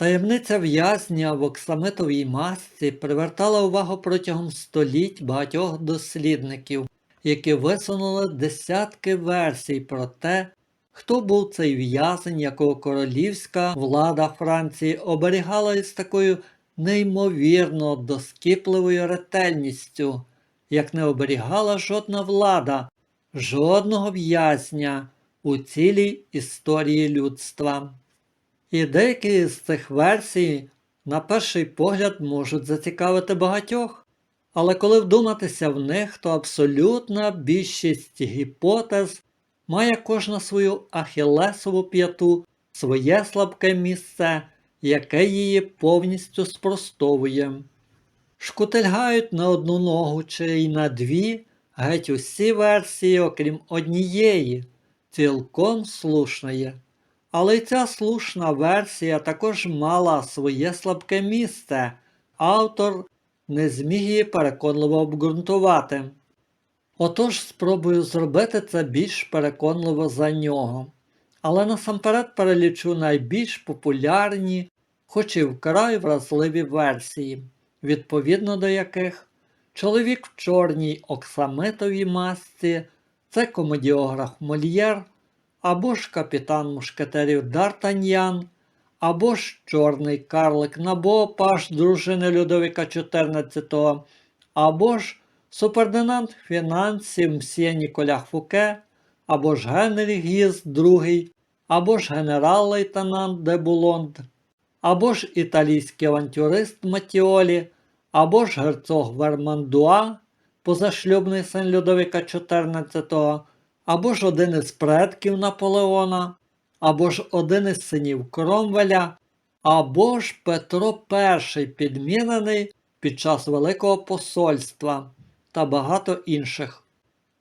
Таємниця в'язня в оксамитовій масці привертала увагу протягом століть багатьох дослідників, які висунули десятки версій про те, хто був цей в'язень, якого королівська влада Франції оберігала із такою неймовірно доскіпливою ретельністю, як не оберігала жодна влада, жодного в'язня у цілій історії людства. І деякі з цих версій, на перший погляд, можуть зацікавити багатьох, але коли вдуматися в них, то абсолютна більшість гіпотез має кожна свою ахілесову п'яту, своє слабке місце, яке її повністю спростовує. Шкутильгають на одну ногу чи й на дві, геть усі версії, окрім однієї, цілком слушної. Але ця слушна версія також мала своє слабке місце. Автор не зміг її переконливо обґрунтувати. Отож спробую зробити це більш переконливо за нього. Але насамперед перелічу найбільш популярні, хоч і вкрай вразливі версії, відповідно до яких чоловік в чорній оксамитовій масці це комедіограф Мольєр, або ж капітан мушкетерів Д'Артаньян, або ж чорний карлик Набо, паш дружини Людовіка XIV, або ж супердинант фінансів мсьє Ніколя Фуке, або ж Генрі Гіз II, або ж генерал-лейтенант де Булонд, або ж італійський авантюрист Матіолі, або ж герцог Вермандуа, позашлюбний син Людовіка XIV, або ж один із предків Наполеона, або ж один із синів Кромвеля, або ж Петро І підмінений під час Великого посольства та багато інших.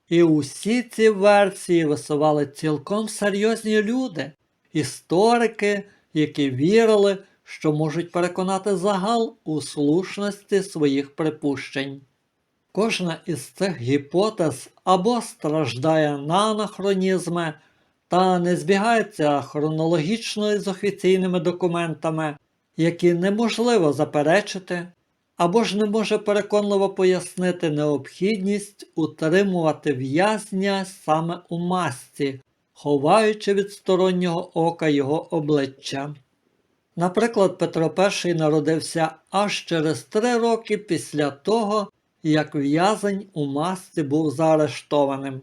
І усі ці версії висували цілком серйозні люди, історики, які вірили, що можуть переконати загал у слушності своїх припущень. Кожна із цих гіпотез або страждає на анахронізми та не збігається хронологічно із офіційними документами, які неможливо заперечити, або ж не може переконливо пояснити необхідність утримувати в'язня саме у масці, ховаючи від стороннього ока його обличчя. Наприклад, Петро І народився аж через три роки після того, як в'язень у масці був заарештованим,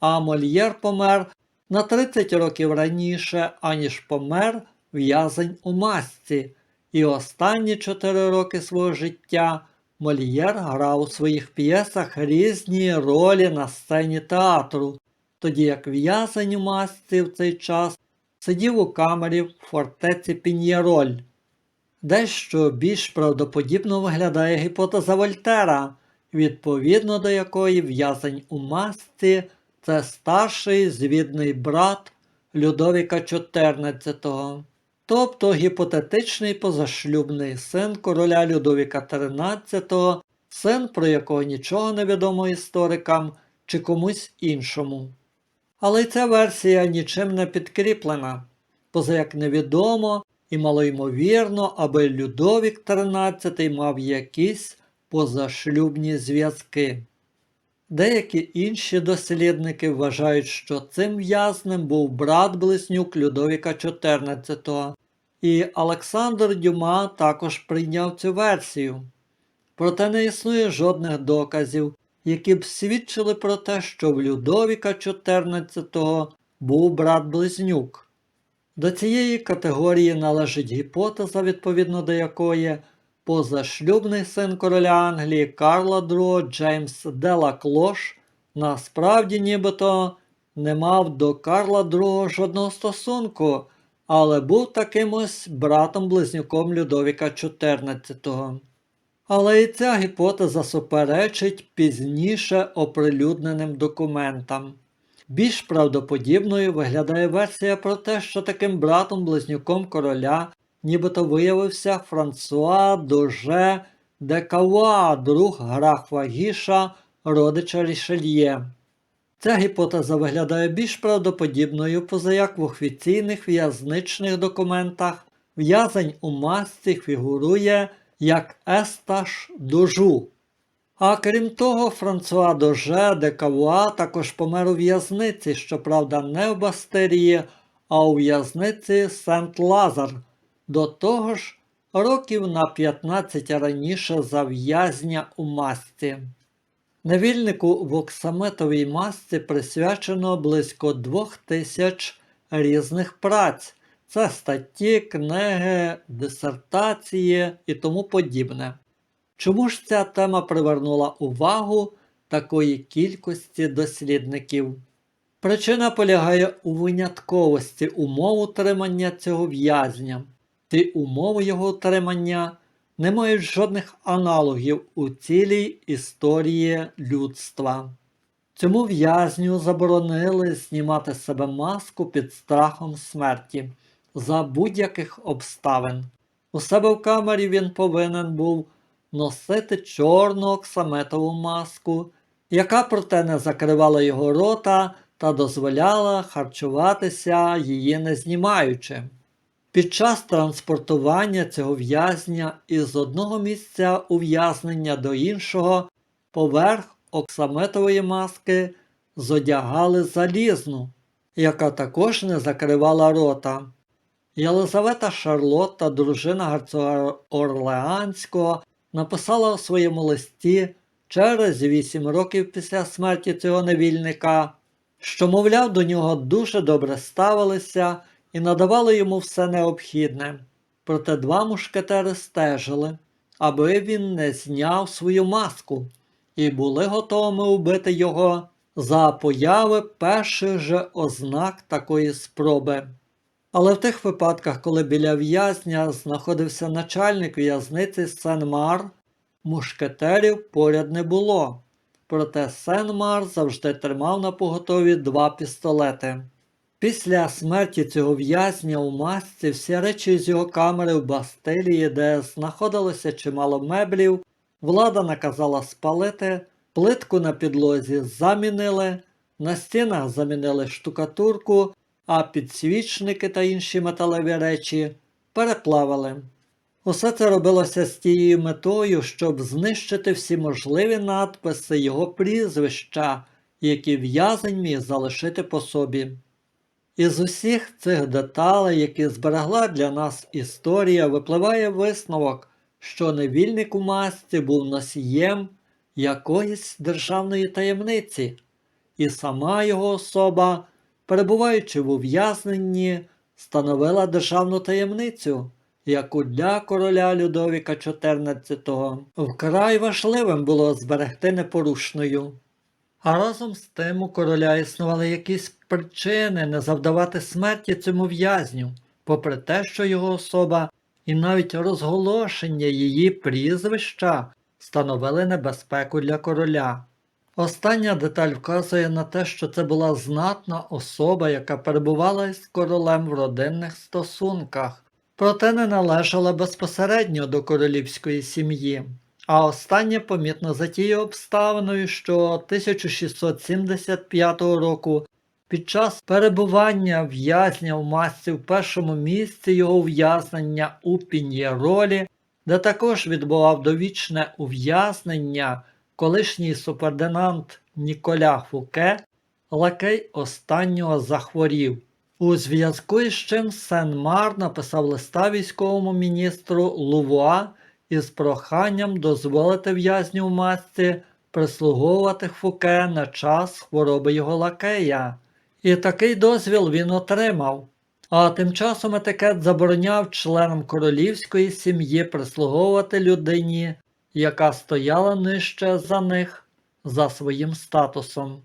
а Мольєр помер на 30 років раніше, аніж помер в'язень у масці, і останні 4 роки свого життя Мольєр грав у своїх п'єсах різні ролі на сцені театру, тоді як в'язень у масці в цей час сидів у камері в фортеці Пін'єроль. Дещо більш правдоподібно виглядає гіпотеза Вольтера, відповідно до якої в'язень у масці це старший звідний брат Людовіка XIV, тобто гіпотетичний позашлюбний син короля Людовіка XIII, син, про якого нічого не відомо історикам чи комусь іншому. Але ця версія нічим не підкріплена, поза як невідомо і малоймовірно, аби Людовік XIII мав якісь позашлюбні зв'язки. Деякі інші дослідники вважають, що цим в'язнем був брат близнюк Людовіка XIV, і Олександр Дюма також прийняв цю версію. Проте не існує жодних доказів, які б свідчили про те, що в Людовіка XIV був брат близнюк. До цієї категорії належить гіпотеза, відповідно до якої позашлюбний син короля Англії Карла II Джеймс Делаклош насправді нібито не мав до Карла II жодного стосунку, але був таким ось братом-близнюком Людовіка XIV. Але і ця гіпотеза суперечить пізніше оприлюдненим документам. Більш правдоподібною виглядає версія про те, що таким братом-близнюком короля нібито виявився Франсуа Доже де Кауа, друг графа Гіша, родича Рішельє. Ця гіпотеза виглядає більш правдоподібною, позаяк в офіційних в'язничних документах в'язень у масці фігурує як Есташ Дожу. А крім того, Франсуа Доже де Кавуа також помер у в'язниці, щоправда, не в Бастерії, а у в'язниці Сент-Лазар. До того ж, років на 15 раніше за в'язня у масці. Невільнику в оксаметовій масці присвячено близько двох тисяч різних праць. Це статті, книги, дисертації і тому подібне. Чому ж ця тема привернула увагу такої кількості дослідників? Причина полягає у винятковості умов утримання цього в'язня. Ті умови його утримання не мають жодних аналогів у цілій історії людства. Цьому в'язню заборонили знімати з себе маску під страхом смерті за будь-яких обставин. У себе в камері він повинен був носити чорну оксаметову маску, яка проте не закривала його рота та дозволяла харчуватися її не знімаючи. Під час транспортування цього в'язня із одного місця ув'язнення до іншого поверх оксаметової маски зодягали залізну, яка також не закривала рота. Єлизавета Шарлотта, дружина герцога Орлеанського, написала у своєму листі через вісім років після смерті цього невільника, що, мовляв, до нього дуже добре ставилися і надавали йому все необхідне. Проте два мушкетери стежили, аби він не зняв свою маску, і були готовими убити його за появи перших же ознак такої спроби. Але в тих випадках, коли біля в'язня знаходився начальник в'язниці Сен-Мар, мушкетерів поряд не було. Проте Сен-Мар завжди тримав на поготові два пістолети. Після смерті цього в'язня у масці всі речі з його камери в Бастилії, де знаходилося чимало меблів, влада наказала спалити, плитку на підлозі замінили, на стінах замінили штукатурку, а підсвічники та інші металеві речі переплавили. Усе це робилося з тією метою, щоб знищити всі можливі надписи його прізвища, які в'язень міг залишити по собі. Із усіх цих деталей, які зберегла для нас історія, випливає висновок, що невільник у масці був носієм якоїсь державної таємниці, і сама його особа, перебуваючи в ув'язненні, становила державну таємницю, яку для короля Людовіка XIV вкрай важливим було зберегти непорушною. А разом з тим у короля існували якісь причини не завдавати смерті цьому в'язню, попри те, що його особа і навіть розголошення її прізвища становили небезпеку для короля. Остання деталь вказує на те, що це була знатна особа, яка перебувала із королем в родинних стосунках, проте не належала безпосередньо до королівської сім'ї. А останнє помітно за тією обставиною, що 1675 року під час перебування в'язня в масці в першому місці його ув'язнення у Пін'єролі, де також відбував довічне ув'язнення колишній супердинант Ніколя Фуке, лакей останнього захворів. У зв'язку із чим Сен-Мар написав листа військовому міністру Лувуа із проханням дозволити в'язню в масці прислуговувати Фуке на час хвороби його лакея. І такий дозвіл він отримав. А тим часом етикет забороняв членам королівської сім'ї прислуговувати людині, яка стояла нижче за них за своїм статусом.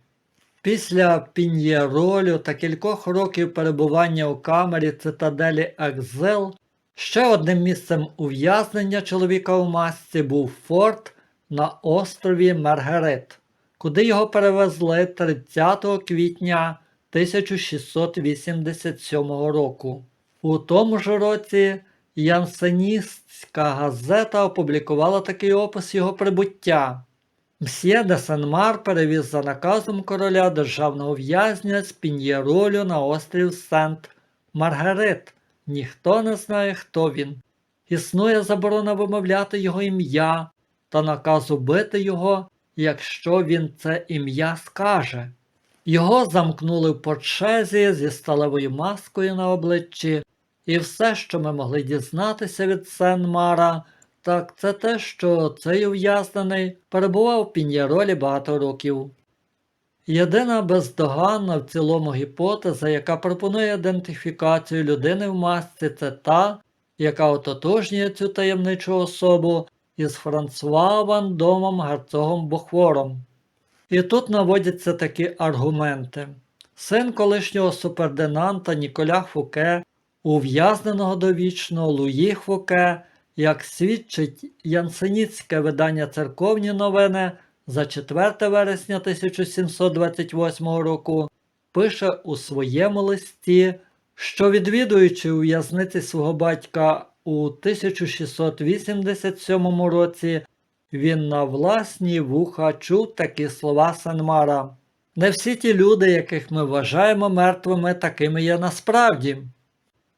Після пін'єролю та кількох років перебування у камері цитаделі Екзел ще одним місцем ув'язнення чоловіка у масці був форт на острові Маргарит, куди його перевезли 30 квітня 1687 року. У тому ж році Янсеністська газета опублікувала такий опис його прибуття. Мсьє де Сен-Мар перевіз за наказом короля державного в'язня з Пін'єролю на острів Сент Маргарит ніхто не знає, хто він. Існує заборона вимовляти його ім'я та наказ убити його, якщо він це ім'я скаже. Його замкнули в почезі зі сталевою маскою на обличчі, і все, що ми могли дізнатися від Сен-Мара, так це те, що цей ув'язнений перебував в пін'яролі багато років. Єдина бездоганна в цілому гіпотеза, яка пропонує ідентифікацію людини в масці, це та, яка ототожнює цю таємничу особу із Франсуа Ван Домом герцогом Бохвором. І тут наводяться такі аргументи. Син колишнього супердинанта Ніколя Фуке, ув'язненого довічно Луї Фуке, як свідчить Янсеніцьке видання церковні новини за 4 вересня 1728 року, пише у своєму листі, що відвідуючи у в'язниці свого батька у 1687 році, він на власні вуха чув такі слова Сенмара. Не всі ті люди, яких ми вважаємо мертвими, такими є насправді.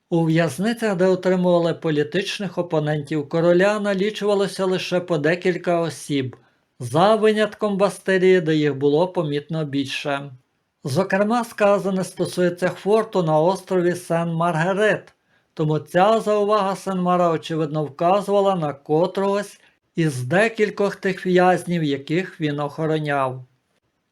У в'язницях, де отримували політичних опонентів короля, налічувалося лише по декілька осіб, за винятком Бастерії, де їх було помітно більше. Зокрема, сказане стосується форту на острові Сен-Маргерет, тому ця заувага Сен-Мара, очевидно, вказувала на котрогось із декількох тих в'язнів, яких він охороняв.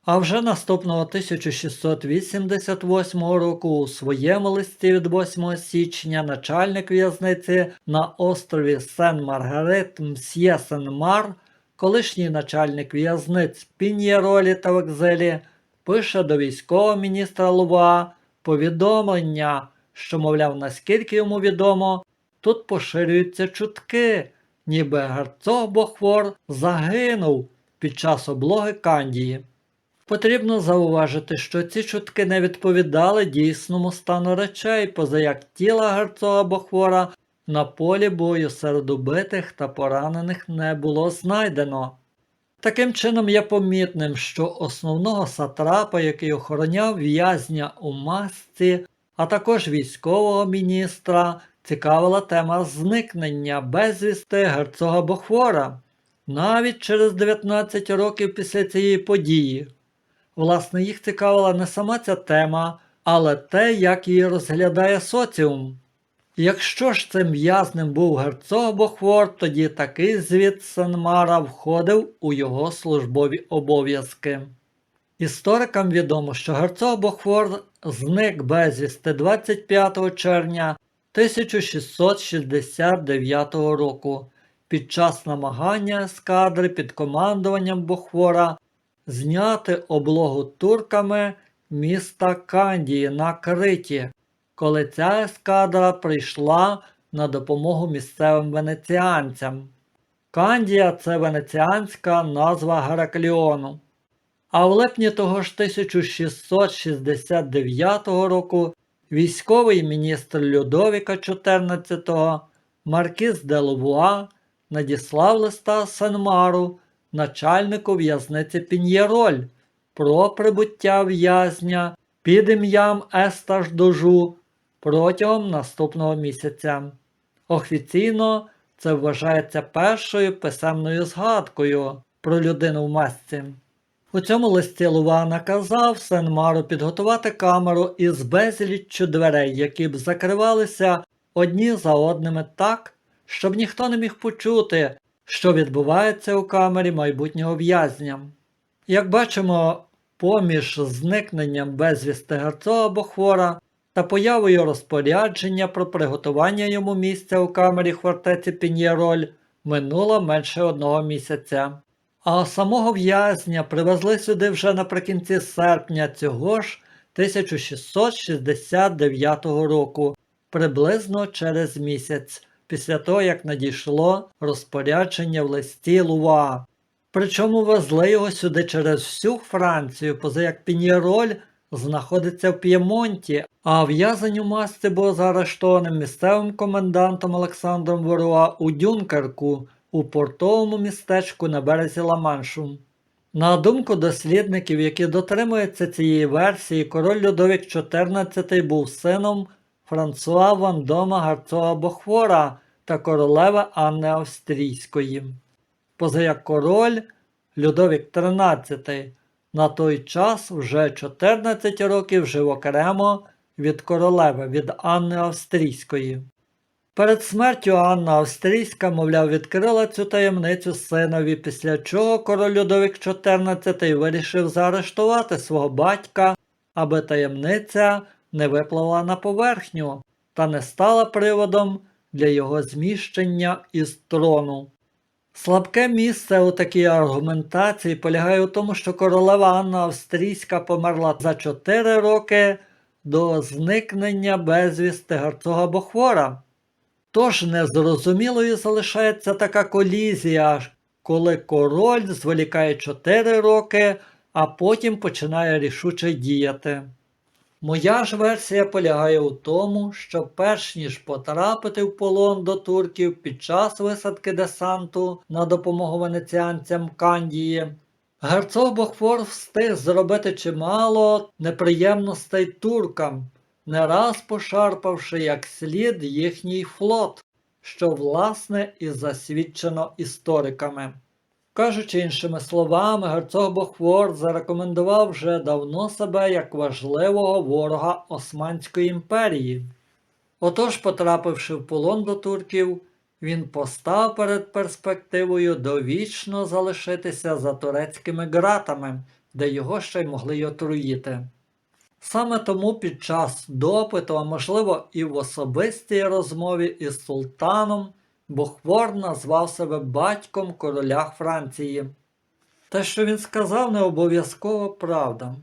А вже наступного 1688 року у своєму листі від 8 січня начальник в'язниці на острові Сен-Маргарет Мсьє Сен-Мар, колишній начальник в'язниць Пін'єролі та Векзелі, пише до військового міністра Лува повідомлення, що, мовляв, наскільки йому відомо, тут поширюються чутки, ніби герцог Бохвор загинув під час облоги Кандії. Потрібно зауважити, що ці чутки не відповідали дійсному стану речей, поза як тіла герцога Бохвора на полі бою серед убитих та поранених не було знайдено. Таким чином є помітним, що основного сатрапа, який охороняв в'язня у масці, а також військового міністра, цікавила тема зникнення безвісти герцога Бохвора навіть через 19 років після цієї події. Власне, їх цікавила не сама ця тема, але те, як її розглядає соціум. Якщо ж цим в'язнем був герцог Бохвор, тоді такий звіт Сенмара входив у його службові обов'язки. Історикам відомо, що герцог Бохвор зник безвісти 25 червня 1669 року під час намагання ескадри під командуванням Бохвора зняти облогу турками міста Кандії на Криті, коли ця ескадра прийшла на допомогу місцевим венеціанцям. Кандія це венеціанська назва Геракліону. А в липні того ж 1669 року військовий міністр Людовіка XIV Маркіз де Лувуа надіслав листа Сенмару начальнику в'язниці Пін'єроль про прибуття в'язня під ім'ям Естаж Дожу протягом наступного місяця. Офіційно це вважається першою писемною згадкою про людину в масці. У цьому листі Лува наказав Сенмару підготувати камеру із безліччю дверей, які б закривалися одні за одними так, щоб ніхто не міг почути, що відбувається у камері майбутнього в'язня. Як бачимо, поміж зникненням безвісти герцога Бохвора та появою розпорядження про приготування йому місця у камері фортеці Пін'єроль минуло менше одного місяця. А самого в'язня привезли сюди вже наприкінці серпня цього ж 1669 року, приблизно через місяць, після того як надійшло розпорядження в листі Луа. Причому везли його сюди через всю Францію, поза як Пін'єроль знаходиться в П'ємонті, а в'язень у масці був заарештованим місцевим комендантом Олександром Воруа у Дюнкерку у портовому містечку на березі Ла-Маншу. На думку дослідників, які дотримуються цієї версії, король Людовік XIV був сином Франсуа Вандома Гарцога Бохвора та королеви Анни Австрійської. Позаяк король Людовік XIII на той час вже 14 років жив окремо від королеви від Анни Австрійської. Перед смертю Анна Австрійська, мовляв, відкрила цю таємницю синові, після чого король Людовік XIV вирішив заарештувати свого батька, аби таємниця не випливла на поверхню та не стала приводом для його зміщення із трону. Слабке місце у такій аргументації полягає у тому, що королева Анна Австрійська померла за 4 роки до зникнення безвісти герцога Бохвора. Тож незрозумілою залишається така колізія, коли король зволікає 4 роки, а потім починає рішуче діяти. Моя ж версія полягає у тому, що перш ніж потрапити в полон до турків під час висадки десанту на допомогу венеціанцям Кандії, герцог Бохфор встиг зробити чимало неприємностей туркам, не раз пошарпавши як слід їхній флот, що власне і засвідчено істориками. Кажучи іншими словами, герцог Бохвор зарекомендував вже давно себе як важливого ворога Османської імперії. Отож, потрапивши в полон до турків, він постав перед перспективою довічно залишитися за турецькими ґратами, де його ще й могли й отруїти. Саме тому під час допиту, а можливо і в особистій розмові із султаном, Бохвор назвав себе батьком короля Франції. Те, що він сказав, не обов'язково правда.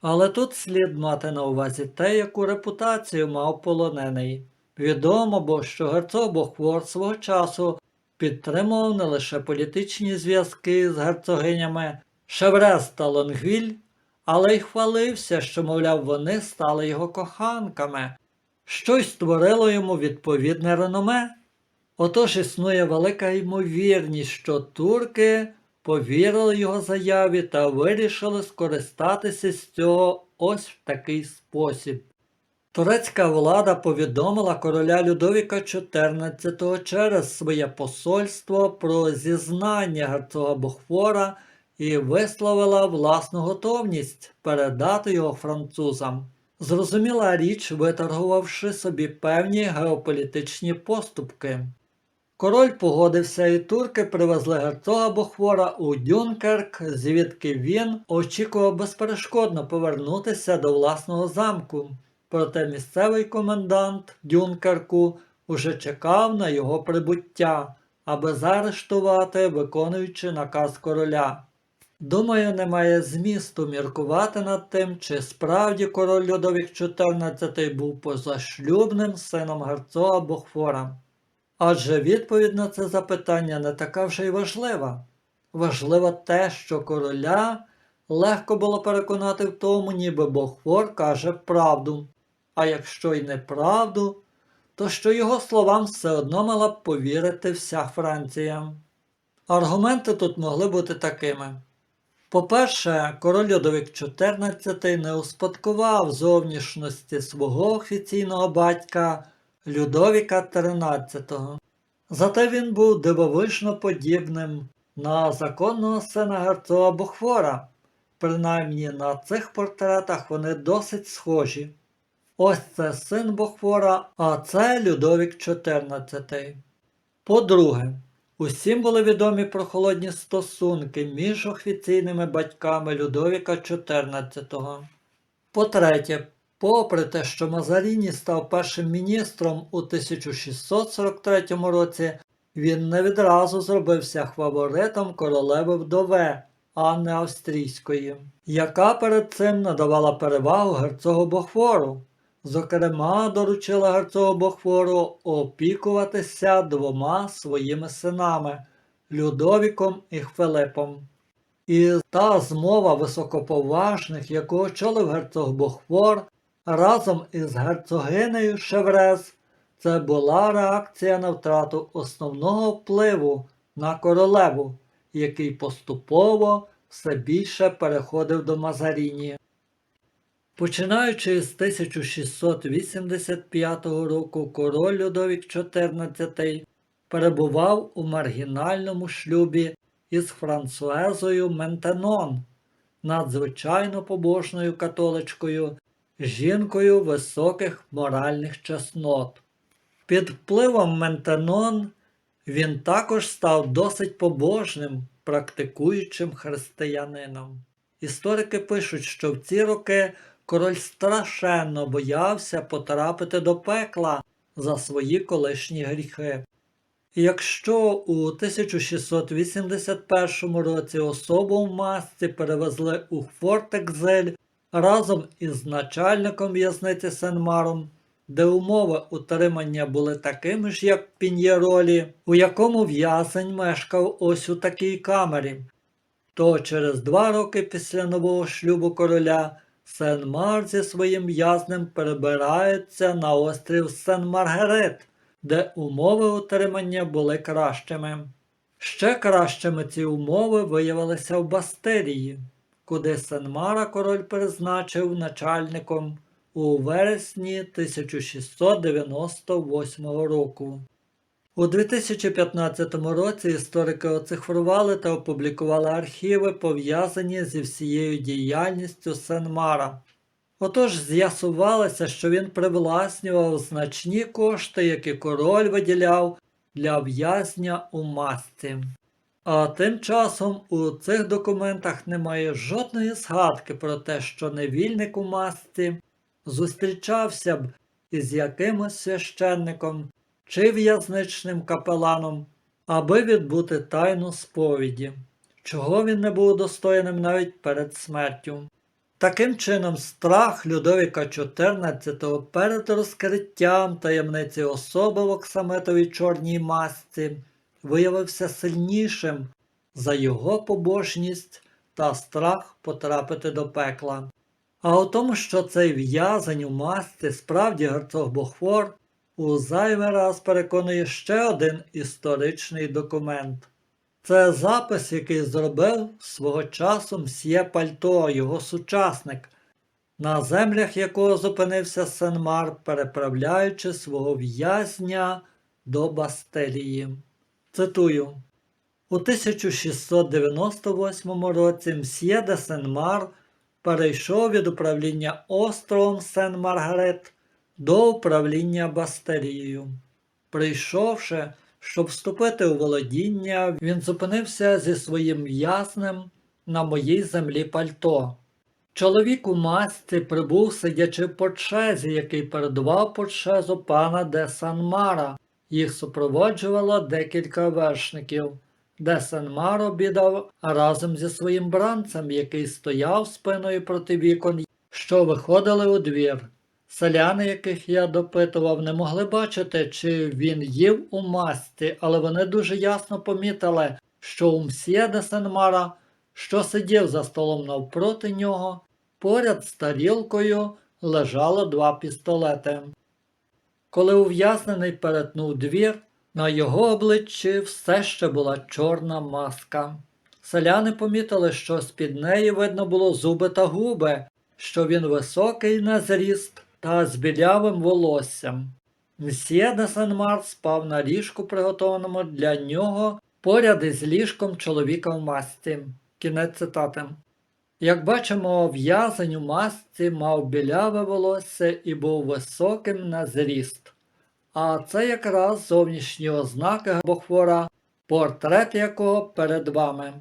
Але тут слід мати на увазі те, яку репутацію мав полонений. Відомо, бо що герцог Бохвор свого часу підтримував не лише політичні зв'язки з герцогинями Шеврес та Лонгвіль, але й хвалився, що, мовляв, вони стали його коханками, що й створило йому відповідне реноме. Отож існує велика ймовірність, що турки повірили його заяві та вирішили скористатися з цього ось в такий спосіб. Турецька влада повідомила короля Людовіка XIV через своє посольство про зізнання герцога Бохфора і висловила власну готовність передати його французам. Зрозуміла річ, виторгувавши собі певні геополітичні поступки. Король погодився, і турки привезли герцога Бохвора у Дюнкерк, звідки він очікував безперешкодно повернутися до власного замку. Проте місцевий комендант Дюнкерку уже чекав на його прибуття, аби заарештувати, виконуючи наказ короля. Думаю, немає змісту міркувати над тим, чи справді король Людовік XIV був позашлюбним сином герцога Бохфора. Адже відповідь на це запитання не така вже й важлива. Важливо те, що короля легко було переконати в тому, ніби Бохфор каже правду, а якщо й неправду, то що його словам все одно мала б повірити вся Франція. Аргументи тут могли бути такими. По-перше, король Людовік XIV не успадкував зовнішності свого офіційного батька Людовіка XIII. Зате він був дивовижно подібним на законного сина герцога Бухфора. Принаймні на цих портретах вони досить схожі. Ось це син Бохфора, а це Людовік XIV. По-друге, усім були відомі прохолодні стосунки між офіційними батьками Людовіка XIV. По-третє, попри те, що Мазаріні став першим міністром у 1643 році, він не відразу зробився фаворитом королеви вдове Анни Австрійської, яка перед цим надавала перевагу герцогу Бохвору. Зокрема, доручила герцогу Бохвору опікуватися двома своїми синами Людовіком і Хвилипом. І та змова високоповажних, яку очолив герцог Бохвор разом із герцогинею Шеврез, це була реакція на втрату основного впливу на королеву, який поступово все більше переходив до Мазаріні. Починаючи з 1685 року, король Людовік XIV перебував у маргінальному шлюбі із Франсуезою Ментенон, надзвичайно побожною католичкою, жінкою високих моральних чеснот. Під впливом Ментенон він також став досить побожним, практикуючим християнином. Історики пишуть, що в ці роки король страшенно боявся потрапити до пекла за свої колишні гріхи. Якщо у 1681 році особу в масці перевезли у Форт-Екзель разом із начальником в'язниці Сен-Маром, де умови утримання були такими ж, як в Пін'єролі, у якому в'язень мешкав ось у такій камері, то через два роки після нового шлюбу короля Сен-Мар зі своїм в'язнем перебирається на острів Сен-Маргерит, де умови утримання були кращими. Ще кращими ці умови виявилися в Бастилії, куди Сен-Мара король призначив начальником у вересні 1698 року. У 2015 році історики оцифрували та опублікували архіви, пов'язані зі всією діяльністю Сен-Мара. Отож з'ясувалося, що він привласнював значні кошти, які король виділяв для в'язня у масці. А тим часом у цих документах немає жодної згадки про те, що невільник у масці зустрічався б із якимось священником чи в'язничним капеланом, аби відбути тайну сповіді, чого він не був удостоєним навіть перед смертю. Таким чином, страх Людовіка XIV перед розкриттям таємниці особи в оксаметовій чорній масці виявився сильнішим за його побожність та страх потрапити до пекла. А у тому, що цей в'язень у масці справді герцог Бохфор, у зайвий раз переконує ще один історичний документ. Це запис, який зробив свого часу мсьє Пальто, його сучасник, на землях якого зупинився Сен-Мар, переправляючи свого в'язня до Бастилії. Цитую. У 1698 році мсьє де Сен-Мар перейшов від управління островом Сен-Маргарет до управління Бастилією. Прийшовши, щоб вступити у володіння, він зупинився зі своїм в'язнем на моїй землі пальто. Чоловік у масці прибув, сидячи по чезі, який передував по чезу пана де Санмара. Їх супроводжувало декілька вершників. Де Сен-Мар обідав разом зі своїм бранцем, який стояв спиною проти вікон, що виходили у двір. Селяни, яких я допитував, не могли бачити, чи він їв у масці, але вони дуже ясно помітили, що у де Сен-Мара, що сидів за столом навпроти нього, поряд з тарілкою лежало два пістолети. Коли ув'язнений перетнув двір, на його обличчі все ще була чорна маска. Селяни помітили, що з-під неї видно було зуби та губи, що він високий на зріст та з білявим волоссям. Мсьє де Сен-Мар спав на ліжку, приготованому для нього, поряд із ліжком чоловіка в масці. Кінець цитати. Як бачимо, в'язень у масці мав біляве волосся і був високим на зріст. А це якраз зовнішні ознаки Бохвора, портрет якого перед вами.